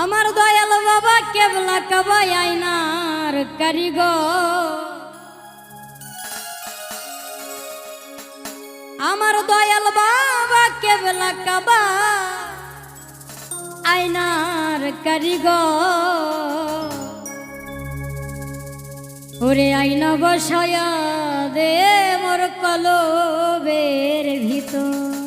আমার দয়াল বাবা কেবলা কবাই আইনার কারিগর। আমার দয়াল বাবা কেবলা কাবা আইনার কারিগর। ওরে আইনা বসায়া দে মোর কলবের ভিতর।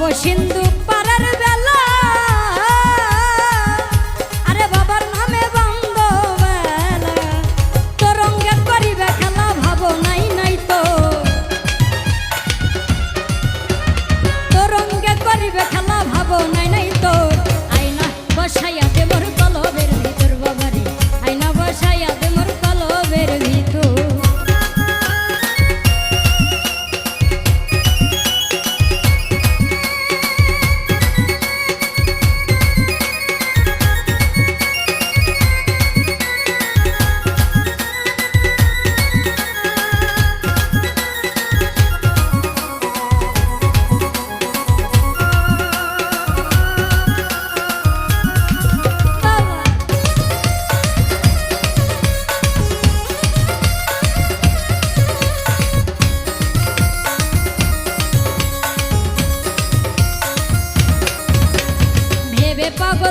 ভব সিন্ধু পারের বেলা। আরে বাবার নামে বঙ্গ বেলা তরঙ্গে করিবে খেলা, ভাব নাই নাই তো। তরঙ্গে করিবে খেলা, ভাবো নাই নাই তো। আয়না বসাইয়া দে মোর কলবের ভিতর বাবারে আয়না বসাইয়া দে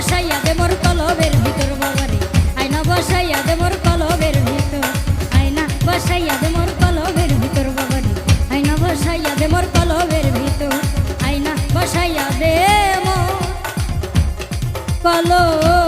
বসাইয়া দে মোর কলবের ভিতর বাবারে আয়না বসাইয়া দে মোর কলবের ভিতর। আয়না বসাইয়া দে মোর কলবের ভিতর বাবারে আয়না বসাইয়া দে মোর কলবের ভিতর। আয়না বসাইয়া দে মোর কলব